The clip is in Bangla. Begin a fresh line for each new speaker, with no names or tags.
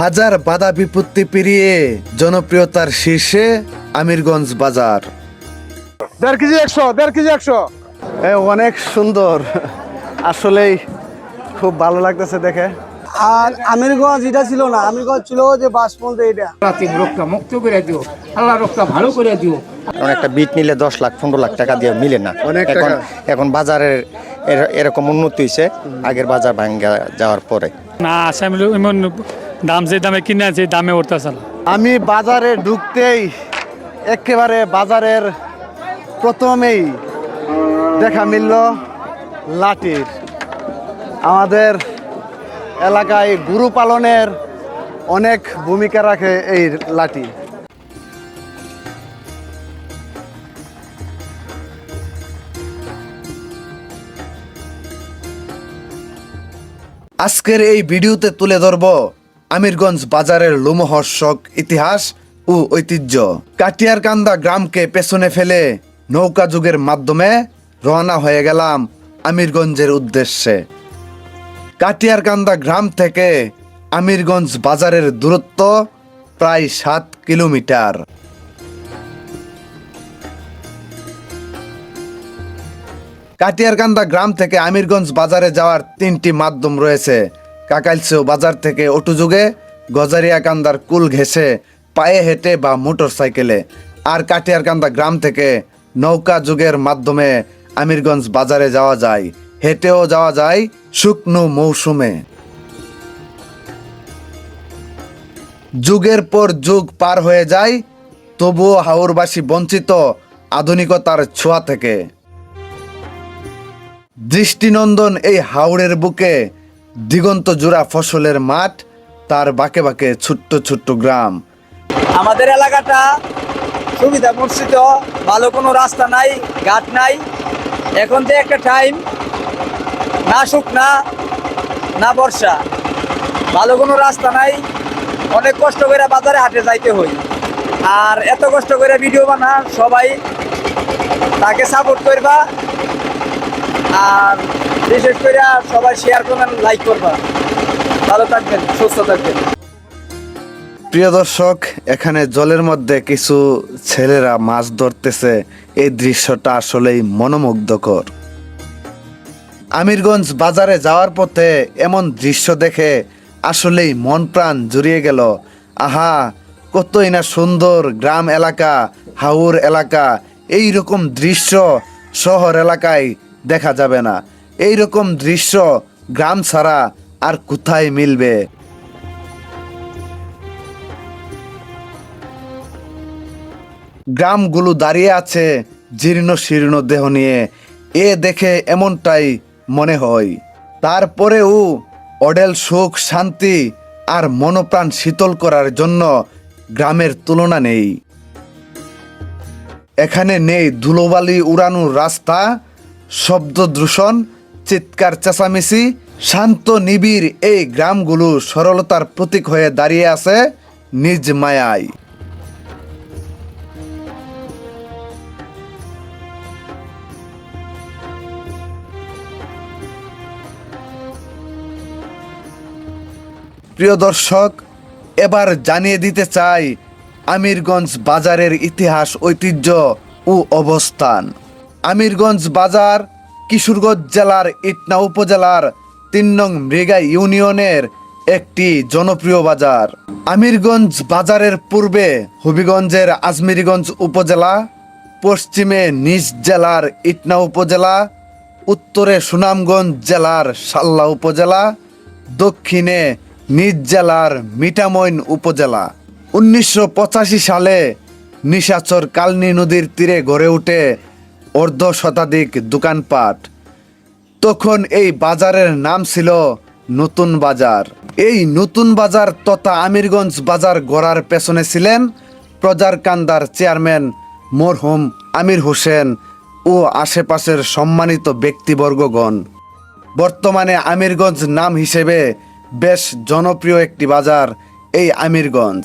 হাজার বাধা বিপত্তি পেরিয়ে জনপ্রিয়তার শীর্ষে আমিরগঞ্জ বাজার।
দেড় কেজি একশো দেড় কেজি একশো।
অনেক সুন্দর। আসলেই খুব ভালো লাগতেছে দেখে।
আর আমিরগঞ্জ এটা ছিল না আমিরগঞ্জ ছিল যে বাসপন্থ এটা
রোগটা মুক্ত করে দিও আল্লাহ রোগটা ভালো করে দিও।
কারণ একটা বিট নিলে দশ লাখ পনেরো লাখ টাকা দিয়ে মিলে না।
অনেক
এখন এখন বাজারের এর- এরকম উন্নতি হয়েছে আগের বাজার ভাঙ্গা যাওয়ার পরে।
না আসামি এমন দাম যে দামে কিনে আছে দামে উঠতেছে না।
আমি বাজারে ঢুকতেই একেবারে বাজারের প্রথমেই দেখা মিলল লাঠির। আমাদের এলাকায় গরু পালনের অনেক ভূমিকা রাখে এই লাঠি। আজকের এই ভিডিওতে তুলে ধরব আমিরগঞ্জ বাজারের লোমহর্ষক ইতিহাস ও ঐতিহ্য। কাটিয়ারকান্দা গ্রামকে পেছনে ফেলে নৌকা যুগের মাধ্যমে রওনা হয়ে গেলাম আমিরগঞ্জের উদ্দেশ্যে। কাটিয়ারকান্দা গ্রাম থেকে আমিরগঞ্জ বাজারের দূরত্ব প্রায় সাত কিলোমিটার। কাটিয়ারকান্দা গ্রাম থেকে আমিরগঞ্জ বাজারে যাওয়ার তিনটি মাধ্যম রয়েছে। কাকাইলসেও বাজার থেকে অটোযোগে গজারিয়াকান্দার কুল ঘেঁষে পায়ে হেঁটে বা মোটর সাইকেলে আর কাটিয়ারকান্দা গ্রাম থেকে নৌকা যুগের মাধ্যমে আমিরগঞ্জ বাজারে যাওয়া যায়। হেঁটেও যাওয়া যায় শুকনো মৌসুমে। যুগের পর যুগ পার হয়ে যায়, তবুও হাওরবাসী বঞ্চিত আধুনিকতার ছোঁয়া থেকে। দৃষ্টিনন্দন এই হাওড়ের বুকে, দিগন্ত জোড়া ফসলের মাঠ, তার বাঁকে বাঁকে ছোট্ট ছোট্ট গ্রাম।
আমাদের এলাকাটা সুবিধা বঞ্চিত ভালো কোনো রাস্তা নাই, ঘাট নাই। এখন যে একটা টাইম না শুকনা না বর্ষা। ভালো কোনো রাস্তা নাই। অনেক কষ্ট করে বাজারে হাটে যাইতে হই। আর এত কষ্ট করে ভিডিও বানা সবাই তাকে সাপোর্ট করবা। আর বিশেষ করে সবাই শেয়ার করবেন লাইক করবা। ভালো থাকবেন, সুস্থ থাকবেন।
প্রিয় দর্শক, এখানে জলের মধ্যে কিছু ছেলেরা মাছ ধরতেছে। এই দৃশ্যটা আসলেই মনোমুগ্ধকর। আমিরগঞ্জ বাজারে যাওয়ার পথে এমন দৃশ্য দেখে আসলেই মন প্রাণ জুড়িয়ে গেল। আহা, কতই না সুন্দর গ্রাম এলাকা হাউর এলাকা এই রকম দৃশ্য শহর এলাকায় দেখা যাবে না। এই রকম দৃশ্য গ্রাম ছাড়া আর কোথায় মিলবে? গ্রামগুলো দাঁড়িয়ে আছে জীর্ণ শীর্ণ দেহ নিয়ে। এ দেখে এমনটাই মনে হয়। তারপরেও অডেল সুখ, শান্তি আর মনোপ্রাণ শীতল করার জন্য গ্রামের তুলনা নেই। এখানে নেই ধুলোবালি উড়ানোর রাস্তা, শব্দ দূষণ, চিৎকার চেঁচামেচি, শান্ত নিবিড় এই গ্রামগুলো সরলতার প্রতীক হয়ে দাঁড়িয়ে আছে নিজ মায়ায়। প্রিয় দর্শক, এবার জানিয়ে দিতে চাই আমিরগঞ্জ বাজারের ইতিহাস, ঐতিহ্য ও অবস্থান। আমিরগঞ্জ বাজার কিশোরগঞ্জ জেলার ইটনা উপজেলার তিন নং মৃগা ইউনিয়নের একটি জনপ্রিয় বাজার। আমিরগঞ্জ বাজারের পূর্বে হবিগঞ্জের আজমিরিগঞ্জ উপজেলা, পশ্চিমে নিজ জেলার ইটনা উপজেলা, উত্তরে সুনামগঞ্জ জেলার সাল্লা উপজেলা, দক্ষিণে নিজ জেলার মিঠামইন উপজেলা। উনিশশো পঁচাশি সালে নিশাচর কালনী নদীর তীরে গড়ে ওঠে অর্ধ শতাধিক দোকানপাট। তখন এই বাজারের নাম ছিল নতুন বাজার। এই নতুন বাজার তথা আমিরগঞ্জ বাজার গড়ার পেছনে ছিলেন প্রজার কান্দার চেয়ারম্যান মরহুম আমির হোসেন ও আশেপাশের সম্মানিত ব্যক্তিবর্গগণ। বর্তমানে আমিরগঞ্জ নাম হিসেবে বেশ জনপ্রিয় একটি বাজার এই আমিরগঞ্জ।